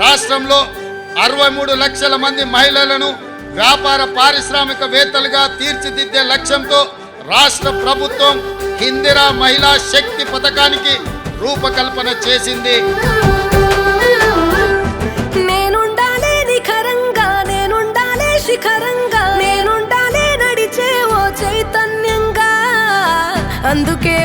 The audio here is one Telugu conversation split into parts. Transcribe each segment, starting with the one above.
రాష్ట్రంలో అరవై మూడు లక్షల మంది మహిళలను వ్యాపార పారిశ్రామికవేత్తలుగా తీర్చిదిద్దే లక్ష్యంతో రాష్ట్ర ప్రభుత్వం ఇందిరా మహిళా శక్తి పథకానికి రూపకల్పన చేసింది. అందుకే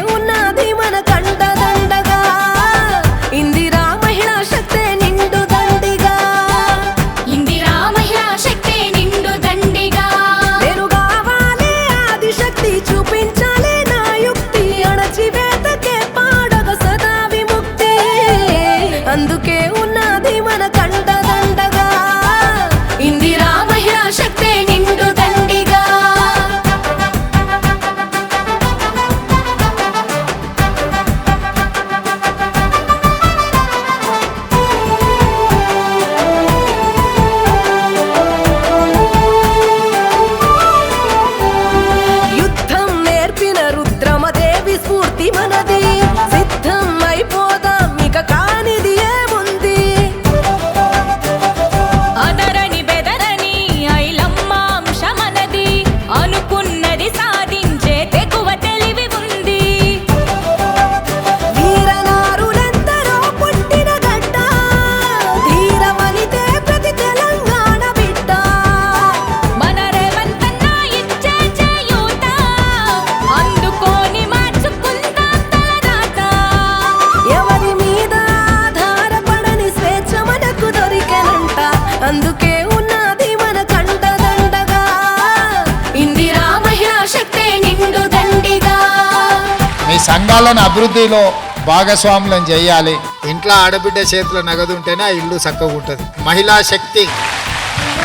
సంఘాలను అభివృద్ధిలో భాగస్వాములను చేయాలి. ఇంట్లో ఆడబిడ్డ చేతిలో నగదు ఉంటేనే ఆ ఇల్లు చక్కగా ఉంటుంది మహిళా శక్తి.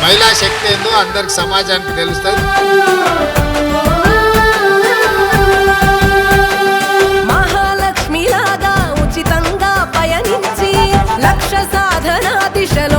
మహిళా శక్తి ఏందో అందరికి సమాజానికి తెలుస్తుంది. మహాలక్ష్మి ఉచితంగా పయనించి లక్ష సాధన దిశలో